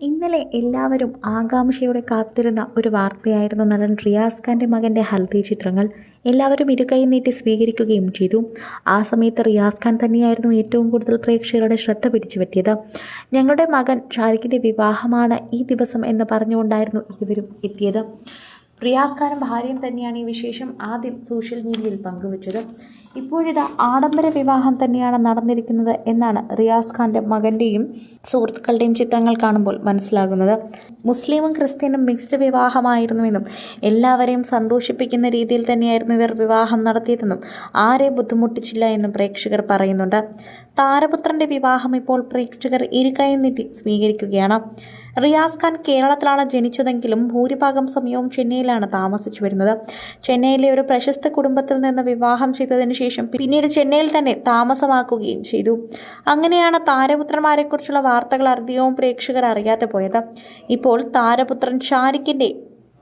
ഇന്നലെ എല്ലാവരും ആകാംക്ഷയോടെ കാത്തിരുന്ന ഒരു വാർത്തയായിരുന്നു നടൻ റിയാസ് ഖാന്റെ മകന്റെ ഹൽദി ചിത്രങ്ങൾ. എല്ലാവരും ഇരുകൈ നീട്ടി സ്വീകരിക്കുകയും ചെയ്തു. ആ സമയത്ത് റിയാസ് ഖാൻ തന്നെയായിരുന്നു ഏറ്റവും കൂടുതൽ പ്രേക്ഷകരുടെ ശ്രദ്ധ പിടിച്ചു പറ്റിയത് ഞങ്ങളുടെ മകൻ ഷാരിഖിന്റെ വിവാഹമാണ് ഈ ദിവസം എന്ന് പറഞ്ഞുകൊണ്ടായിരുന്നു ഇരുവരും എത്തിയത്. റിയാസ് ഖാനും ഭാര്യയും തന്നെയാണ് ഈ വിശേഷം ആദ്യം സോഷ്യൽ മീഡിയയിൽ പങ്കുവച്ചത്. ഇപ്പോഴിതാ ആഡംബര വിവാഹം തന്നെയാണ് നടന്നിരിക്കുന്നത് എന്നാണ് റിയാസ് ഖാന്റെ മകന്റെയും സുഹൃത്തുക്കളുടെയും ചിത്രങ്ങൾ കാണുമ്പോൾ മനസ്സിലാകുന്നത്. മുസ്ലിമും ക്രിസ്ത്യനും മിക്സ്ഡ് വിവാഹമായിരുന്നുവെന്നും എല്ലാവരെയും സന്തോഷിപ്പിക്കുന്ന രീതിയിൽ തന്നെയായിരുന്നു ഇവർ വിവാഹം നടത്തിയതെന്നും ആരെ ബുദ്ധിമുട്ടിച്ചില്ല എന്നും പ്രേക്ഷകർ പറയുന്നുണ്ട്. താരപുത്രന്റെ വിവാഹം ഇപ്പോൾ പ്രേക്ഷകർ ഇരുകൈ നീട്ടി സ്വീകരിക്കുകയാണ്. റിയാസ് ഖാൻ കേരളത്തിലാണ് ജനിച്ചതെങ്കിലും ഭൂരിഭാഗം സമയവും ചെന്നൈയിലാണ് താമസിച്ചു വരുന്നത്. ചെന്നൈയിലെ ഒരു പ്രശസ്ത കുടുംബത്തിൽ നിന്ന് വിവാഹം ചെയ്തതിനു ശേഷം പിന്നീട് ചെന്നൈയിൽ തന്നെ താമസമാക്കുകയും ചെയ്തു. അങ്ങനെയാണ് താരപുത്രന്മാരെക്കുറിച്ചുള്ള വാർത്തകൾ അധികവും പ്രേക്ഷകർ അറിയാതെ പോയത്. ഇപ്പോൾ താരപുത്രൻ ഷാരിഖിന്റെ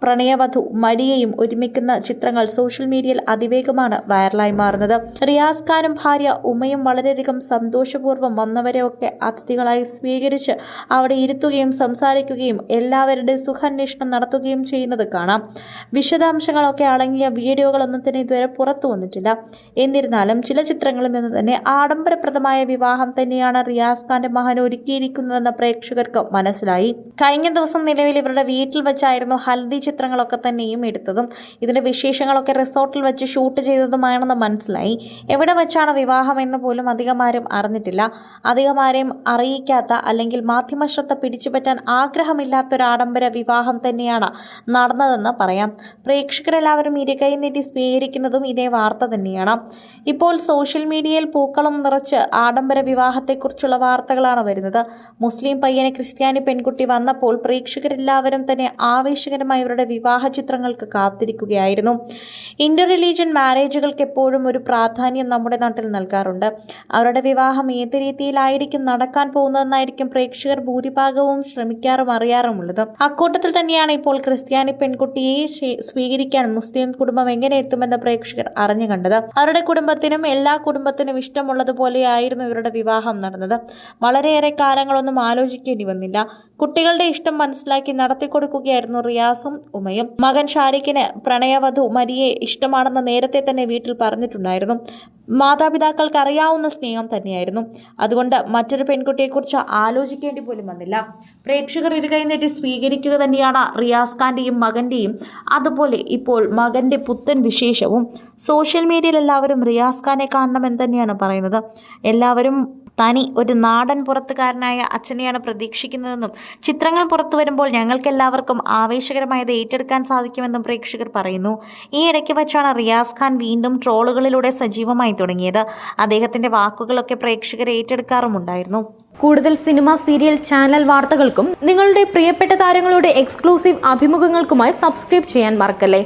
പ്രണയവധു മരിയയും ഒരുമിക്കുന്ന ചിത്രങ്ങൾ സോഷ്യൽ മീഡിയയിൽ അതിവേഗമാണ് വൈറലായി മാറുന്നത്. റിയാസ് ഖാനും ഭാര്യ ഉമയും വളരെയധികം സന്തോഷപൂർവം വന്നവരെയൊക്കെ അതിഥികളായി സ്വീകരിച്ച് അവിടെ ഇരുത്തുകയും സംസാരിക്കുകയും എല്ലാവരുടെയും സുഖാന്വേഷണം നടത്തുകയും ചെയ്യുന്നത് കാണാം. വിശദാംശങ്ങളൊക്കെ അടങ്ങിയ വീഡിയോകളൊന്നും തന്നെ ഇതുവരെ പുറത്തു വന്നിട്ടില്ല. എന്നിരുന്നാലും ചില ചിത്രങ്ങളിൽ നിന്ന് തന്നെ ആഡംബരപ്രദമായ വിവാഹം തന്നെയാണ് റിയാസ് ഖാന്റെ മകൻ ഒരുക്കിയിരിക്കുന്നതെന്ന് പ്രേക്ഷകർക്ക് മനസ്സിലായി. കഴിഞ്ഞ ദിവസം നിലവിൽ ഇവരുടെ വീട്ടിൽ വെച്ചായിരുന്നു ഹൽദി ചിത്രങ്ങളൊക്കെ തന്നെയും എടുത്തതും ഇതിന്റെ വിശേഷങ്ങളൊക്കെ റിസോർട്ടിൽ വെച്ച് ഷൂട്ട് ചെയ്തതുമാണെന്ന് മനസ്സിലായി. എവിടെ വെച്ചാണ് വിവാഹം എന്ന് പോലും അധികമാരും അറിഞ്ഞിട്ടില്ല. അധികമാരെയും അറിയിക്കാത്ത അല്ലെങ്കിൽ മാധ്യമ ശ്രദ്ധ പിടിച്ചുപറ്റാൻ ആഗ്രഹമില്ലാത്ത ഒരു ആഡംബര വിവാഹം തന്നെയാണ് നടന്നതെന്ന് പറയാം. പ്രേക്ഷകരെല്ലാവരും ഇരുകൈ നീട്ടി സ്വീകരിക്കുന്നതും ഇതേ വാർത്ത തന്നെയാണ്. ഇപ്പോൾ സോഷ്യൽ മീഡിയയിൽ പൂക്കളം നിറച്ച് ആഡംബര വിവാഹത്തെക്കുറിച്ചുള്ള വാർത്തകളാണ് വരുന്നത്. മുസ്ലിം പയ്യനെ ക്രിസ്ത്യാനി പെൺകുട്ടി വന്നപ്പോൾ പ്രേക്ഷകരെല്ലാവരും തന്നെ ആവേശകരമായി അവരുടെ വിവാഹ ചിത്രങ്ങൾക്ക് കാത്തിരിക്കുകയായിരുന്നു. ഇന്റർ റിലീജിയൻ മാരേജുകൾക്ക് എപ്പോഴും ഒരു പ്രാധാന്യം നമ്മുടെ നാട്ടിൽ നൽകാറുണ്ട്. അവരുടെ വിവാഹം ഏത് രീതിയിലായിരിക്കും നടക്കാൻ പോകുന്നതെന്നായിരിക്കും പ്രേക്ഷകർ ഭൂരിഭാഗവും ശ്രമിക്കാറും അറിയാറുമുള്ളത് അക്കൂട്ടത്തിൽ തന്നെയാണ് ഇപ്പോൾ ക്രിസ്ത്യാനി പെൺകുട്ടിയെ സ്വീ- സ്വീകരിക്കാൻ മുസ്ലിം കുടുംബം എങ്ങനെ എത്തുമെന്ന് പ്രേക്ഷകർ അറിഞ്ഞു കണ്ടത്. അവരുടെ കുടുംബത്തിനും എല്ലാ കുടുംബത്തിനും ഇഷ്ടമുള്ളതുപോലെയായിരുന്നു ഇവരുടെ വിവാഹം നടന്നത്. വളരെയേറെ കാലങ്ങളൊന്നും ആലോചിക്കേണ്ടി വന്നില്ല. കുട്ടികളുടെ ഇഷ്ടം മനസ്സിലാക്കി നടത്തിക്കൊടുക്കുകയായിരുന്നു റിയാസും ഉമയും. മകൻ ഷാരിഖിന് പ്രണയവധു മരിയെ ഇഷ്ടമാണെന്ന് നേരത്തെ തന്നെ വീട്ടിൽ പറഞ്ഞിട്ടുണ്ടായിരുന്നു. മാതാപിതാക്കൾക്ക് അറിയാവുന്ന സ്നേഹം തന്നെയായിരുന്നു. അതുകൊണ്ട് മറ്റൊരു പെൺകുട്ടിയെക്കുറിച്ച് ആലോചിക്കേണ്ടി പോലും വന്നില്ല. പ്രേക്ഷകർ ഇരുകൈ നീട്ടി സ്വീകരിക്കുക തന്നെയാണ് റിയാസ് ഖാന്റെയും മകന്റെയും അതുപോലെ ഇപ്പോൾ മകന്റെ പുത്തൻ വിശേഷവും. സോഷ്യൽ മീഡിയയിൽ എല്ലാവരും റിയാസ് ഖാനെ കാണണമെന്ന് തന്നെയാണ് പറയുന്നത്. എല്ലാവരും തനി ഒരു നാടൻ പുറത്തുകാരനായ അച്ഛനെയാണ് പ്രതീക്ഷിക്കുന്നതെന്നും ചിത്രങ്ങൾ പുറത്തു വരുമ്പോൾ ഞങ്ങൾക്കെല്ലാവർക്കും ആവേശകരമായത് ഏറ്റെടുക്കാൻ സാധിക്കുമെന്നും പ്രേക്ഷകർ പറയുന്നു. ഈ ഇടയ്ക്ക് വെച്ചാണ് റിയാസ് ഖാൻ വീണ്ടും ട്രോളുകളിലൂടെ സജീവമായി തുടങ്ങിയത്. അദ്ദേഹത്തിന്റെ വാക്കുകളൊക്കെ പ്രേക്ഷകർ ഏറ്റെടുക്കാറുമുണ്ടായിരുന്നു. കൂടുതൽ സിനിമ സീരിയൽ ചാനൽ വാർത്തകൾക്കും നിങ്ങളുടെ പ്രിയപ്പെട്ട താരങ്ങളുടെ എക്സ്ക്ലൂസീവ് അഭിമുഖങ്ങൾക്കുമായി സബ്സ്ക്രൈബ് ചെയ്യാൻ മറക്കല്ലേ?